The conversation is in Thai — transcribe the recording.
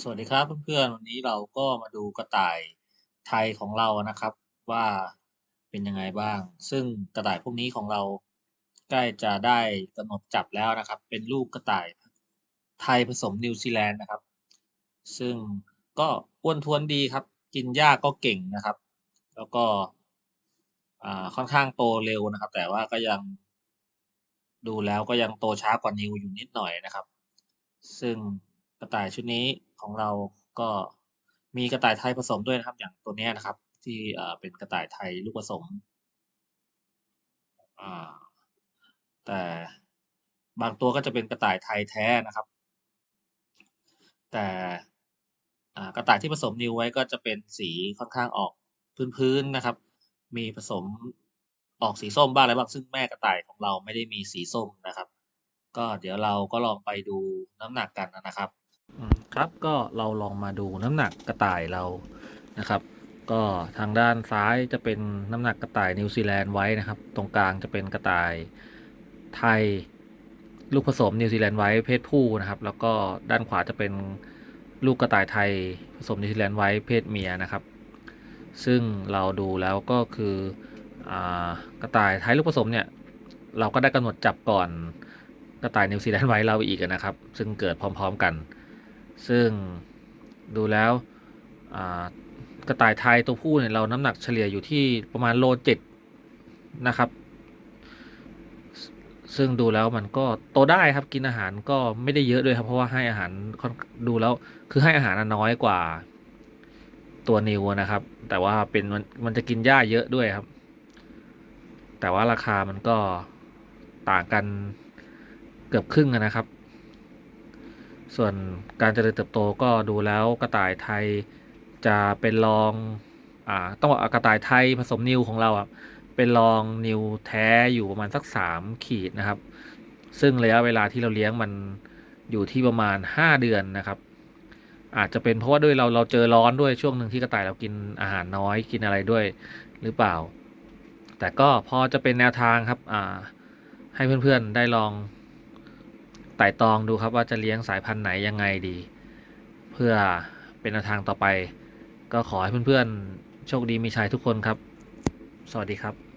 สวัสดีครับเพื่อนๆวันนี้เราก็มาดูกระต่ายไทยของเรานะครับ ว่าเป็นยังไงบ้าง ซึ่งกระต่ายพวกนี้ของเราใกล้จะได้กำหนดจับแล้วนะครับ เป็นลูกกระต่ายไทยผสมนิวซีแลนด์นะครับ ซึ่งก็อ้วนท้วนดีครับ กินหญ้าก็เก่งนะครับ แล้วก็ค่อนข้างโตเร็วนะครับ แต่ว่าก็ยังดูแล้วก็ยังโตช้ากว่านิวอยู่นิดหน่อยนะครับ ซึ่ง กระต่ายชุดนี้ของเราก็มีกระต่ายไทยผสมด้วยนะครับ อย่างตัวนี้นะครับ ที่เป็นกระต่ายไทยลูกผสมแต่บางตัวก็จะเป็นกระต่ายไทยแท้นะครับ แต่กระต่ายที่ผสมนิวไว้ก็จะเป็นสีค่อนข้างออกพื้นๆนะครับ มีผสมออกสีส้มบ้างอะไรบ้างซึ่งแม่กระต่ายของเราไม่ได้มีสีส้มนะครับ ก็เดี๋ยวเราก็ลองไปดูน้ำหนักกันนะครับ ครับก็เราลองมาดูน้ำหนักกระต่ายเรานะครับ ก็ทางด้านซ้ายจะเป็นน้ำหนักกระต่ายนิวซีแลนด์ไว้นะครับ ตรงกลางจะเป็นกระต่ายไทยลูกผสมนิวซีแลนด์ไว้เพศผู้นะครับ แล้วก็ด้านขวาจะเป็นลูกกระต่ายไทยผสมนิวซีแลนด์ไว้เพศเมียนะครับ ซึ่งเราดูแล้วก็คืออกระต่ายไทยลูกผสมเนี่ยเราก็ได้กำหนดจับก่อนกระต่ายนิวซีแลนด์ไว้เราอีกนะครับ ซึ่งเกิดพร้อม ๆ กัน ซึ่งดูแล้วกระต่ายไทยตัวผู้เนี่ยเราน้ำหนักเฉลี่ยอยู่ที่ประมาณโลเจ็ดนะครับ ซึ่งดูแล้วมันก็โตได้ครับกินอาหารก็ไม่ได้เยอะด้วยครับเพราะว่าให้อาหารดูแล้วคือให้อาหารน้อยกว่าตัวนิวนะครับ แต่ว่าเป็นมันมันจะกินหญ้าเยอะด้วยครับ แต่ว่าราคามันก็ต่างกันเกือบครึ่งนะครับ ส่วนการเจริญเติบโตก็ดูแล้วกระต่ายไทยจะเป็นรองอ่าต้องบอกกระต่ายไทยผสมนิวของเราอะเป็นรองนิวแท้อยู่ประมาณสักสามขีดนะครับ ซึ่งระยะเวลาที่เราเลี้ยงมันอยู่ที่ประมาณห้าเดือนนะครับ อาจจะเป็นเพราะว่าด้วยเราเราเจอร้อนด้วยช่วงหนึ่งที่กระต่ายเรากินอาหารน้อยกินอะไรด้วยหรือเปล่า แต่ก็พอจะเป็นแนวทางครับอ่าให้เพื่อนๆได้ลอง ไต่ตองดูครับว่าจะเลี้ยงสายพันธุ์ไหนยังไงดี เพื่อเป็นแนวทางต่อไป ก็ขอให้เพื่อนๆ โชคดีมีชัยทุกคนครับ สวัสดีครับ